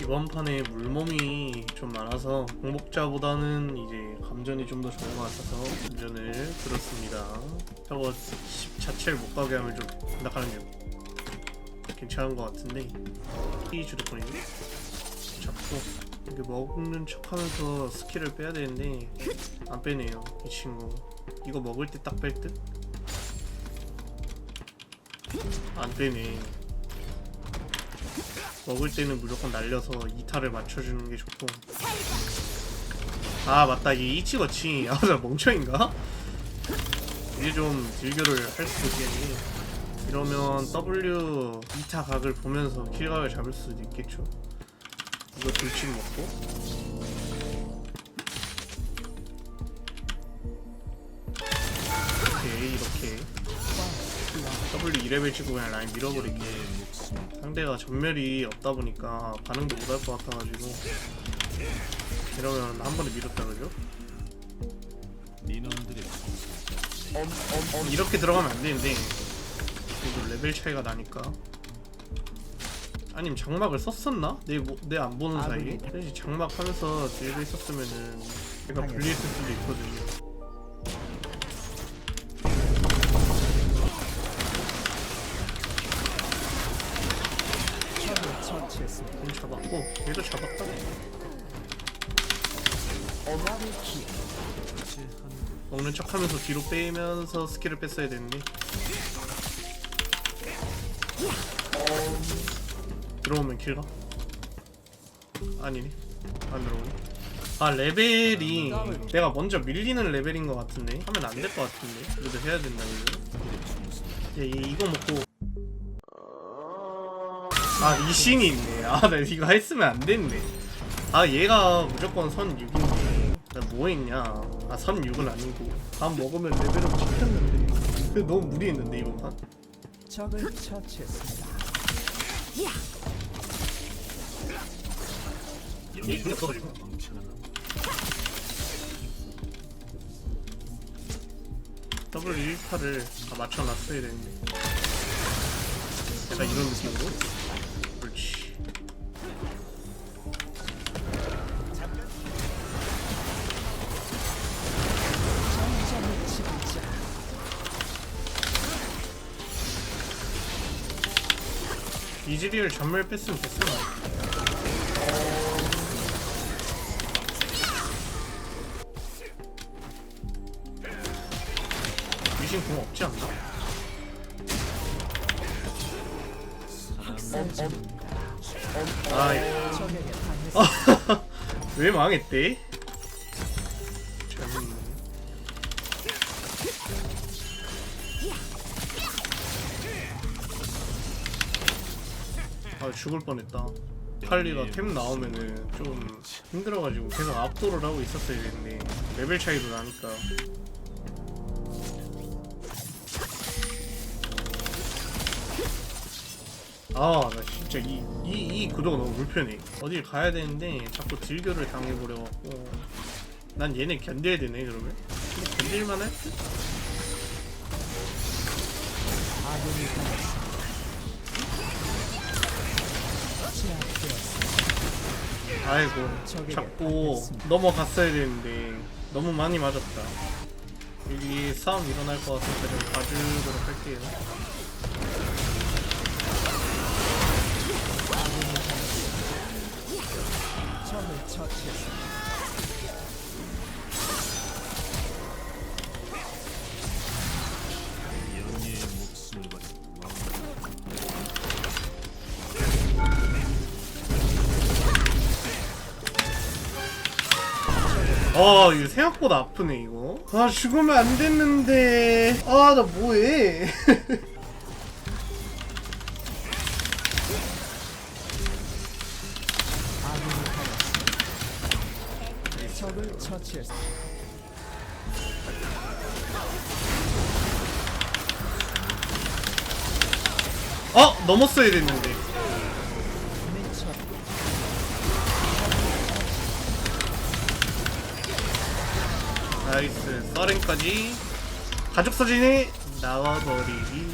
이번 판에 물몸이 좀 많아서 공복자보다는 이제 감전이 좀 더 좋은 것 같아서 감전을 들었습니다. 저거 10 자체를 못 가게 하면 좀 생각하는 중. 괜찮은 것 같은데 이 주도권이네. 잡고 이렇게 먹는 척하면서 스킬을 빼야 되는데 안 빼네요 이 친구. 이거 먹을 때 딱 뺄 듯? 안 빼네. 먹을 때는 무조건 날려서 이타를 맞춰주는 게 좋고. 아 맞다. 이게 이치거치. 아나 멍청인가? 이게 좀 딜교를 할 수도 있겠니? 이러면 W 이타 각을 보면서 킬각을 잡을 수도 있겠죠. 이거 둘씩 먹고. 오케이 이렇게 W 2레벨 치고 그냥 라인 밀어버리게 상대가 전멸이 없다 보니까 반응도 못 할 것 같아가지고 이러면 한 번에 밀었다 그죠? 이렇게 들어가면 안 되는데 그래도 레벨 차이가 나니까 아니면 장막을 썼었나? 내안 보는 사이에? 사실 장막 하면서 딜을 썼으면은 얘가 불리했을 수도 있거든요 잡았고 얘도 잡았다. 어마리 키 먹는 척 하면서 뒤로 빼면서 스킬을 뺐어야 되는데. 들어오면 킬가? 아니네. 안 들어오네. 아 레벨이 내가 먼저 밀리는 레벨인 것 같은데? 하면 안 될 것 같은데? 그래도 해야 된다 이거. 야, 얘 이거 먹고 아 이신이 있네. 아나 이거 했으면 안 됐네. 아 얘가 무조건 선 6인데. 나 뭐 했냐? 아선 6은 아니고. 밥 먹으면 레벨업 시켰는데. 근데 너무 무리했는데 이번 판? 적을 처치했습니다. W 1타를 다 맞춰놨어야 되는데. 약간 이런 느낌으로 이즈리얼 전멸 뺐으면 됐어 미신 공 없지 않나? 아이. 왜 망했대? 아 죽을 뻔했다. 칼리가 템 나오면은 좀 힘들어가지고 계속 압도를 하고 있었어야 되는데 레벨 차이도 나니까. 아 나 진짜 이, 이, 이 구도가 너무 불편해. 어딜 가야 되는데 자꾸 딜교를 당해버려갖고. 난 얘네 견뎌야 되네 그러면? 근데 견딜만 할 듯? 아군이 당했습니다. 제압되었습니다. 아이고 자꾸 넘어갔어야 되는데 너무 많이 맞았다. 여기 싸움 일어날 것 같아서 좀 봐주도록 할게요. 적을 처치했습니다. 아 이거 생각보다 아프네 이거. 아 죽으면 안 됐는데. 아 나 뭐해. 어 넘었어야 됐는데 나이스. 서렌까지 가족 사진이 나와버리기